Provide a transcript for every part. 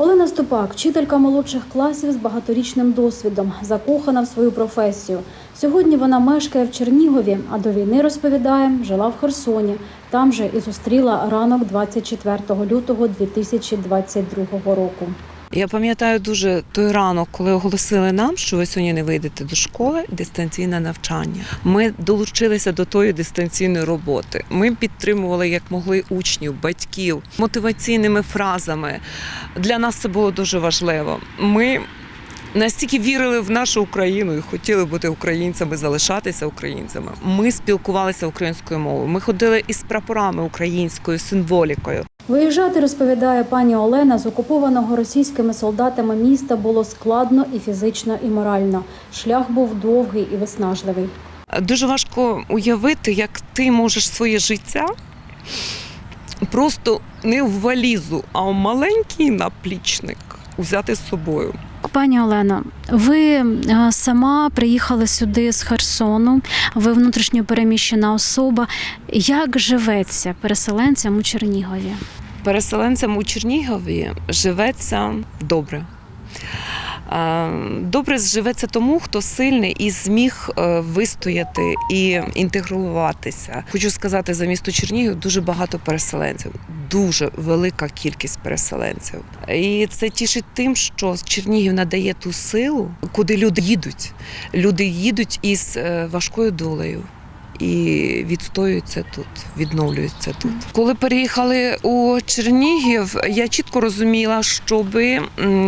Олена Ступак, вчителька молодших класів з багаторічним досвідом, закохана в свою професію. Сьогодні вона мешкає в Чернігові, а до війни розповідає, жила в Херсоні. Там же і зустріла ранок 24 лютого 2022 року. Я пам'ятаю дуже той ранок, коли оголосили нам, що ви сьогодні не вийдете до школи, дистанційне навчання. Ми долучилися до тої дистанційної роботи. Ми підтримували як могли учнів, батьків мотиваційними фразами. Для нас це було дуже важливо. Ми настільки вірили в нашу Україну і хотіли бути українцями, залишатися українцями. Ми спілкувалися українською мовою. Ми ходили із прапорами українською символікою. Виїжджати, розповідає пані Олена, з окупованого російськими солдатами міста було складно і фізично, і морально. Шлях був довгий і виснажливий. Дуже важко уявити, як ти можеш своє життя просто не в валізу, а в маленький наплічник взяти з собою. Пані Олено, ви е, сама приїхали сюди з Херсону. Ви внутрішньо переміщена особа. Як живеться переселенцям у Чернігові? Переселенцям у Чернігові живеться добре. Е, Добре живеться тому, хто сильний і зміг е, вистояти і інтегруватися. Хочу сказати, за місто Чернігів дуже багато переселенців, дуже велика кількість переселенців. І це тішить тим, що Чернігів надає ту силу, куди люди їдуть. Люди їдуть із е, важкою долею. І відстоюються тут, відновлюються тут. Коли переїхали у Чернігів, я чітко розуміла, щоб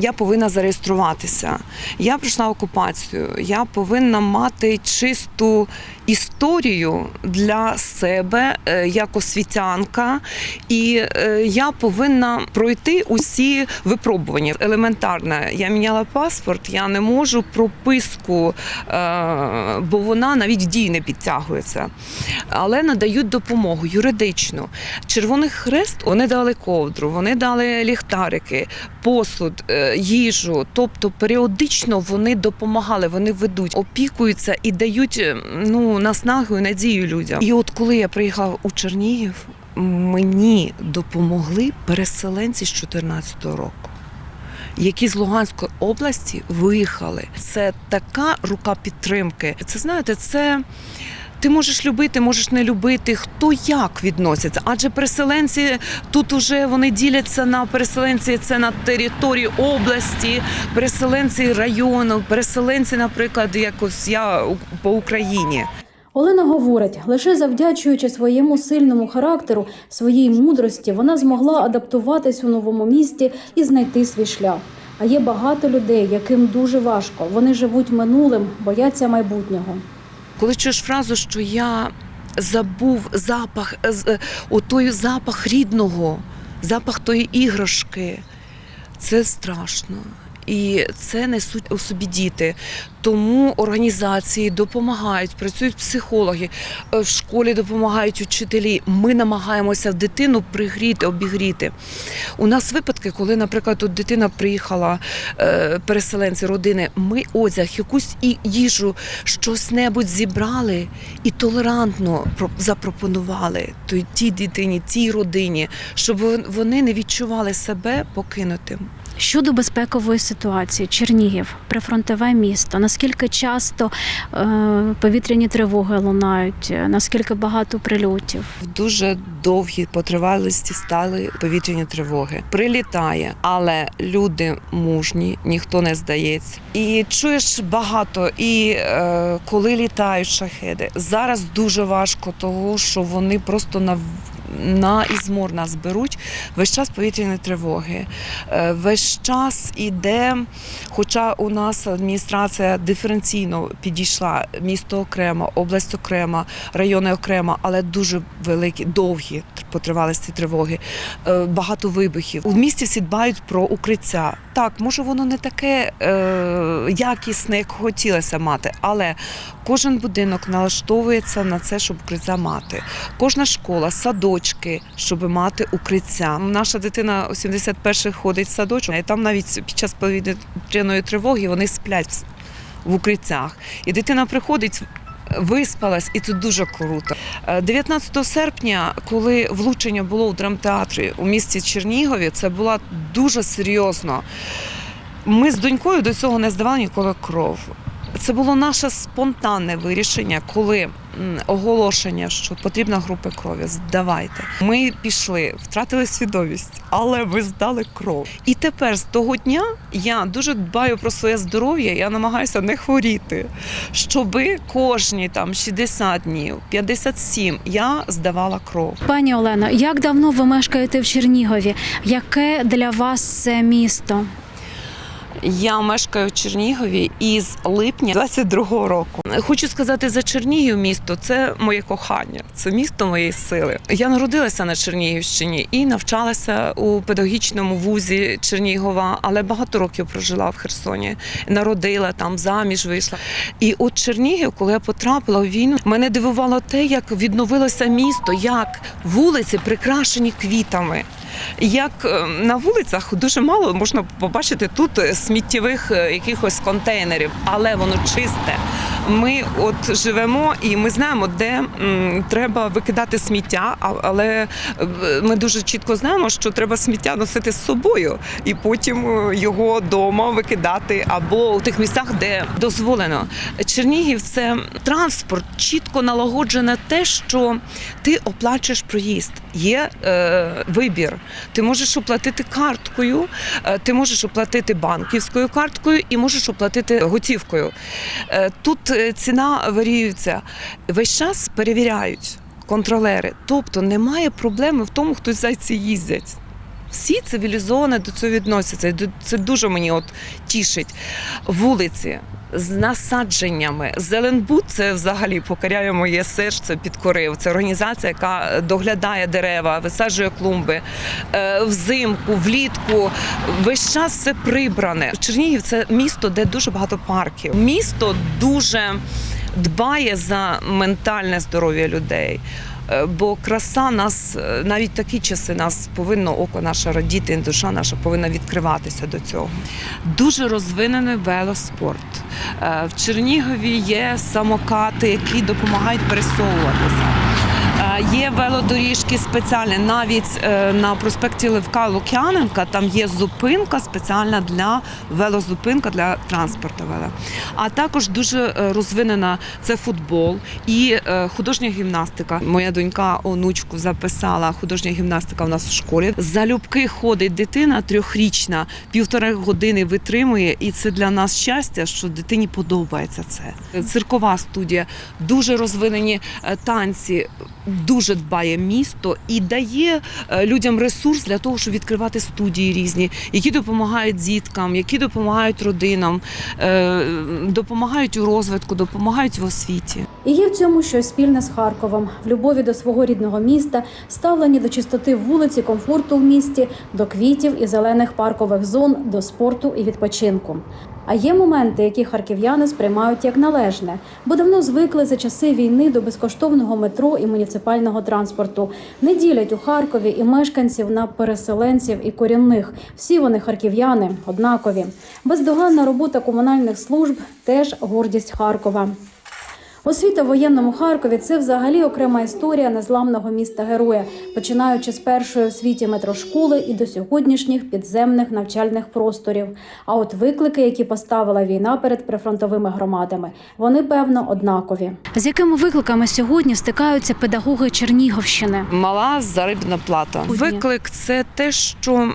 я повинна зареєструватися. Я пройшла окупацію. Я повинна мати чисту історію для себе е, як освітянка, і е, я повинна пройти усі випробування. Елементарно, я міняла паспорт, я не можу прописку, е, бо вона навіть в дії не підтягується. Але надають допомогу юридичну. Червоний хрест вони дали ковдру, вони дали ліхтарики, посуд, е, їжу. Тобто періодично вони допомагали, вони ведуть, опікуються і дають е, ну, наснагу і надію людям. І от коли я приїхала у Чернігів, мені допомогли переселенці з 2014 року. Які з Луганської області виїхали. Це така рука підтримки. Це знаєте, це ти можеш любити, можеш не любити. Хто як відноситься? Адже переселенці тут уже вони діляться на переселенці. Це на території області, переселенці району, переселенці, наприклад, якось я по Україні. Олена говорить, лише завдячуючи своєму сильному характеру, своїй мудрості, вона змогла адаптуватись у новому місті і знайти свій шлях. А є багато людей, яким дуже важко. Вони живуть минулим, бояться майбутнього. Коли чуєш фразу, що я забув запах, е, е, отой запах рідного, запах тої іграшки, це страшно. І це несуть у собі діти. Тому організації допомагають, працюють психологи, е, в школі допомагають учителі. Ми намагаємося дитину пригріти, обігріти. У нас випадки, коли, наприклад, тут дитина приїхала, е, переселенці, родини, ми одяг, якусь і їжу, щось небудь зібрали і толерантно про- запропонували тій дитині, тій родині, щоб вони не відчували себе покинутим. Щодо безпекової ситуації, Чернігів, прифронтове місто. Наскільки часто е, повітряні тривоги лунають? Е, Наскільки багато прильотів? Дуже довгі по тривалості стали повітряні тривоги. Прилітає, але люди мужні, ніхто не здається. І чуєш багато. І е, коли літають шахеди, зараз дуже важко, того що вони просто на на ізмор нас беруть весь час повітряні тривоги. Е, Весь час іде, хоча у нас адміністрація диференційно підійшла, місто окремо, область окрема, райони окремо, але дуже великі, довгі по тривалості тривоги, Е, багато вибухів. У місті всі дбають про укриття. Так, може воно не таке е, якісне, як хотілося мати, але кожен будинок налаштовується на це, щоб укриття мати. Кожна школа, садочки, щоб мати укриття. Наша дитина у 71-х ходить в садочок, і там навіть під час повітряної тривоги вони сплять в укриттях. І дитина приходить виспалась, і це дуже круто. Е, 19 серпня, коли влучення було у драмтеатрі у місті Чернігові, це було дуже серйозно. Ми з донькою до цього не здавали ніколи кров. Це було наше спонтанне вирішення, коли оголошення, що потрібна група крові, здавайте. Ми пішли, втратили свідомість, але ми здали кров. І тепер з того дня я дуже дбаю про своє здоров'я. Я намагаюся не хворіти, щоби кожні там 60 днів, 57 я здавала кров. Пані Олено, як давно ви мешкаєте в Чернігові? Яке для вас це місто? Я мешкаю в Чернігові із липня 22-го року. Хочу сказати за Чернігів місто це моє кохання, це місто моєї сили. Я народилася на Чернігівщині і навчалася у педагогічному вузі Чернігова, але багато років прожила в Херсоні. Народила там, заміж вийшла. І от Чернігів, коли я потрапила в війну, мене дивувало те, як відновилося місто, як вулиці прикрашені квітами. Як е, на вулицях дуже мало можна побачити тут е, сміттєвих е, якихось контейнерів, але воно чисте. Ми от живемо і ми знаємо, де м, треба викидати сміття, але е, ми дуже чітко знаємо, що треба сміття носити з собою і потім е, його вдома викидати або у тих місцях, де дозволено. Чернігів це транспорт, чітко налагоджене те, що ти оплачуєш проїзд. Є е, вибір. Ти можеш оплатити карткою, е, ти можеш оплатити банківською карткою і можеш оплатити готівкою. Е, Тут ціна варіюється. Весь час перевіряють контролери. Тобто немає проблеми в тому, хто зайці їздять. Всі цивілізовано до цього відносяться. Це дуже мені от тішить. Вулиці з насадженнями. Зеленбуд це взагалі покоряє моє серце підкорив. Це організація, яка доглядає дерева, висаджує клумби Е, взимку, влітку. Весь час все прибране. Чернігів це місто, де дуже багато парків. Місто дуже дбає за ментальне здоров'я людей. Е, Бо краса нас е, навіть такі часи нас повинно око наше радіти, душа наша повинна відкриватися до цього. Дуже розвинений велоспорт. Е, В Чернігові є самокати, які допомагають пересовуватися. Є велодоріжки спеціальні. Навіть е, на проспекті Левка Лук'яненка там є зупинка спеціальна для велозупинка для транспорту. веле. А також дуже е, розвинена це футбол і е, художня гімнастика. Моя донька онучку записала художня гімнастика у нас в школі. Залюбки ходить дитина трьохрічна, півтори години витримує, і це для нас щастя, що дитині подобається це. Циркова студія, дуже розвинені танці. Дуже дбає місто і дає е, людям ресурс для того, щоб відкривати студії різні, які допомагають діткам, які допомагають родинам, е, допомагають у розвитку, допомагають в освіті. І є в цьому щось спільне з Харковом, в любові до свого рідного міста, ставлені до чистоти вулиці, комфорту в місті, до квітів і зелених паркових зон, до спорту і відпочинку. А є моменти, які харків'яни сприймають як належне, бо давно звикли за часи війни до безкоштовного метро і муніципального транспорту. Не ділять у Харкові і мешканців на переселенців і корінних. Всі вони харків'яни однакові. Бездоганна робота комунальних служб теж гордість Харкова. Освіта в воєнному Харкові це взагалі окрема історія незламного міста героя, починаючи з першої в світі метрошколи і до сьогоднішніх підземних навчальних просторів. А от виклики, які поставила війна перед прифронтовими громадами, вони певно однакові. З якими викликами сьогодні стикаються педагоги Чернігівщини? Мала заробітна плата. Виклик це те, що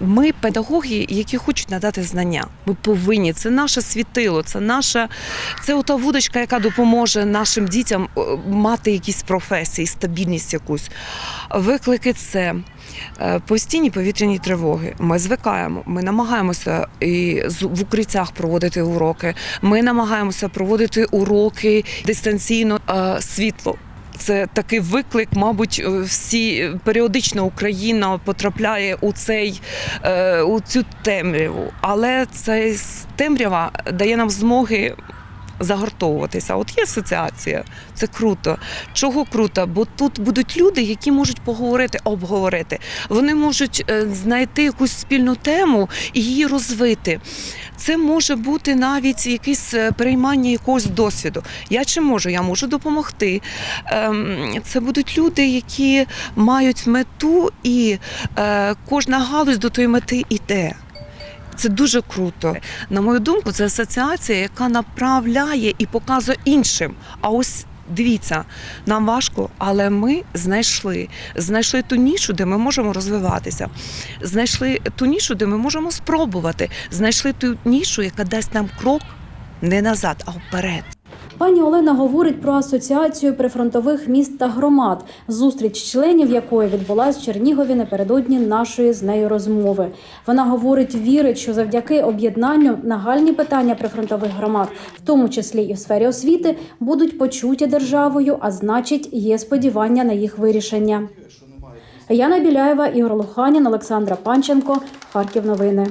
ми педагоги, які хочуть надати знання. Ми повинні. Це наше світило, це наша, це ота вудочка, яка допоможе нашим дітям е, мати якісь професії, стабільність якусь. Виклики це. е, Постійні повітряні тривоги. Ми звикаємо. Ми намагаємося і в укриттях проводити уроки. Ми намагаємося проводити уроки дистанційно Е, світло. Це такий виклик, мабуть, всі періодично Україна потрапляє у цей у цю темряву, але ця темрява дає нам змоги. Загортовуватися, от є асоціація, це круто. Чого круто? Бо тут будуть люди, які можуть поговорити, обговорити. Вони можуть е, знайти якусь спільну тему і її розвити. Це може бути навіть якесь е, переймання якогось досвіду. Я чи можу? Я можу допомогти. Ем, Це будуть люди, які мають мету, і е, кожна галузь до тої мети йде. Це дуже круто. На мою думку, це асоціація, яка направляє і показує іншим. А ось дивіться, нам важко, але ми знайшли. Знайшли ту нішу, де ми можемо розвиватися. Знайшли ту нішу, де ми можемо спробувати. Знайшли ту нішу, яка дасть нам крок не назад, а вперед. Пані Олена говорить про асоціацію прифронтових міст та громад, зустріч членів якої відбулась в Чернігові напередодні нашої з нею розмови. Вона говорить, вірить, що завдяки об'єднанню нагальні питання прифронтових громад, в тому числі і в сфері освіти, будуть почуті державою, а значить, є сподівання на їх вирішення. Яна Біляєва, Ігор Луханін, Олександра Панченко, Харків. Новини.